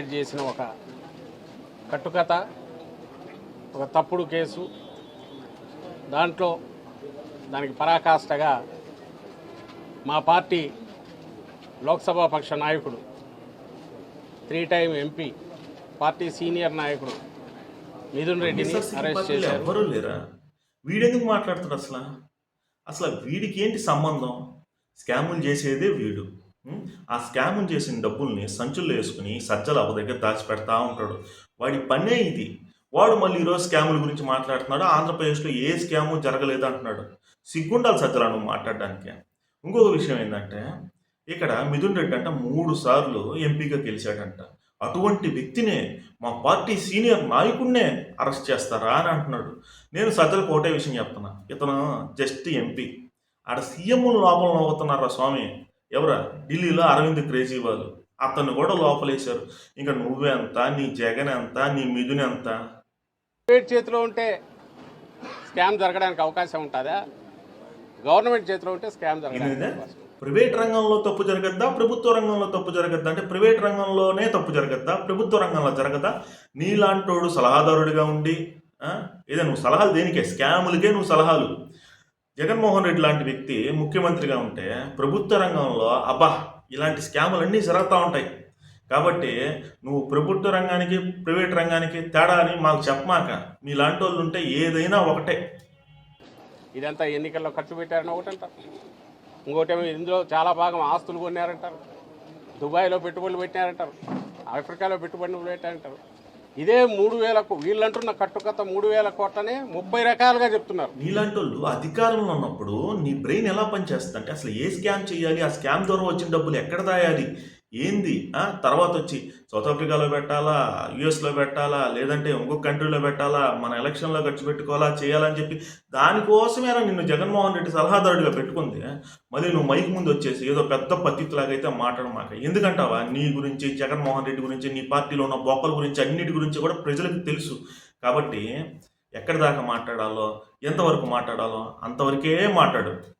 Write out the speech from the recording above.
Create చేసిన ఒక కట్టుకథ ఒక తప్పుడు కేసు. దాంట్లో దానికి పరాకాష్ఠగా మా పార్టీ లోక్సభ పక్ష నాయకుడు three time MP party senior నాయకుడు మిథున్ రెడ్డిని అరెస్ట్ చేశారు. ఎవరు లేరా? వీడెందుకు మాట్లాడుతాడు అసలు? అసలు వీడికి ఏంటి సంబంధం? స్కాములు చేసేదే వీడు? ఆ స్కామ్ చేసిన డబ్బుల్ని సంచుల్లో వేసుకుని సజ్జల అవ్వ దగ్గర దాచిపెడతా ఉంటాడు. వాడి పనే ఇది. వాడు మళ్ళీ ఈరోజు స్కాముల గురించి మాట్లాడుతున్నాడు. ఆంధ్రప్రదేశ్లో ఏ స్కాము జరగలేదు అంటున్నాడు. సిగ్గుండాలి సజ్జల నువ్వు మాట్లాడడానికి. ఇంకొక విషయం ఏంటంటే ఇక్కడ మిథున్ రెడ్డి అంట మూడు సార్లు ఎంపీగా గెలిచాడంట. అటువంటి వ్యక్తినే మా పార్టీ సీనియర్ నాయకుడినే అరెస్ట్ చేస్తారా అని అంటున్నాడు. నేను సజ్జలకు ఒకటే విషయం చెప్తున్నా. ఇతను జస్ట్ ఎంపీ. ఆడ సీఎంలు లోపల నవ్వుతున్నారా స్వామి. ఎవరా? ఢిల్లీలో అరవింద్ కేజ్రీవాల్. అతన్ని కూడా లోపలేశారు. ఇంకా నువ్వెంత నీ జగన్ ఎంత నీ మిథున్ ఎంత? ప్రైవేట్ చేతిలో ఉంటే స్కామ్ జరగడానికి అవకాశం ఉంటుందా? గవర్నమెంట్ చేతిలో ఉంటే స్కామ్ జరగడానికి. ప్రైవేట్ రంగంలో తప్పు జరగద్దా? ప్రభుత్వ రంగంలో తప్పు జరగద్దా? అంటే ప్రైవేట్ రంగంలోనే తప్పు జరగద్దా? ప్రభుత్వ రంగంలో జరగదా? నీలాంటోడు సలహాదారుడిగా ఉండి ఆ, ఏదో నువ్వు సలహాలు దేనికే? స్కాములకే నువ్వు సలహాలు. జగన్మోహన్ రెడ్డి లాంటి వ్యక్తి ముఖ్యమంత్రిగా ఉంటే ప్రభుత్వ రంగంలో అబ్బా ఇలాంటి స్కాములు అన్నీ జరుగుతూ ఉంటాయి. కాబట్టి నువ్వు ప్రభుత్వ రంగానికి ప్రైవేట్ రంగానికి తేడా అని మాకు చెప్పమాక మీలాంటి వాళ్ళు ఉంటే ఏదైనా ఒకటే. ఇదంతా ఎన్నికల్లో ఖర్చు పెట్టారని ఒకటి అంటారు ఇంకోటేమో ఇందులో చాలా భాగం ఆస్తులు కొన్నారంటారు. దుబాయ్లో పెట్టుబడులు పెట్టారంటారు ఆఫ్రికాలో పెట్టుబడులు పెట్టారంటారు. ఇదే మూడు వేలకు వీళ్ళంటున్న కట్టుకథ మూడు వేల కోట్లనే ముప్పై రకాలుగా చెప్తున్నారు. నీలాంటి అధికారంలో ఉన్నప్పుడు నీ బ్రెయిన్ ఎలా పనిచేస్తుంది అంటే అసలు ఏ స్కామ్ చేయాలి? ఆ స్కామ్ ద్వారా వచ్చిన డబ్బులు ఎక్కడ దాయాలి ఏంది? తర్వాత వచ్చి సౌత్ ఆఫ్రికాలో పెట్టాలా? యుఎస్లో పెట్టాలా? లేదంటే ఇంకొక కంట్రీలో పెట్టాలా? మన ఎలక్షన్లో ఖర్చు పెట్టుకోవాలా? చేయాలని చెప్పి దానికోసమేనా నిన్ను జగన్మోహన్ రెడ్డి సలహాదారుడిగా పెట్టుకుంది? మళ్ళీ నువ్వు మైక్ ముందు వచ్చేసి ఏదో పెద్ద పత్తిలాగా అయితే మాట్లాడమాక. ఎందుకంటావా? నీ గురించి జగన్మోహన్ రెడ్డి గురించి నీ పార్టీలో ఉన్న బొక్కల గురించి అన్నిటి గురించి కూడా ప్రజలకు తెలుసు. కాబట్టి ఎక్కడి దాకా మాట్లాడాలో ఎంతవరకు మాట్లాడాలో అంతవరకే మాట్లాడు.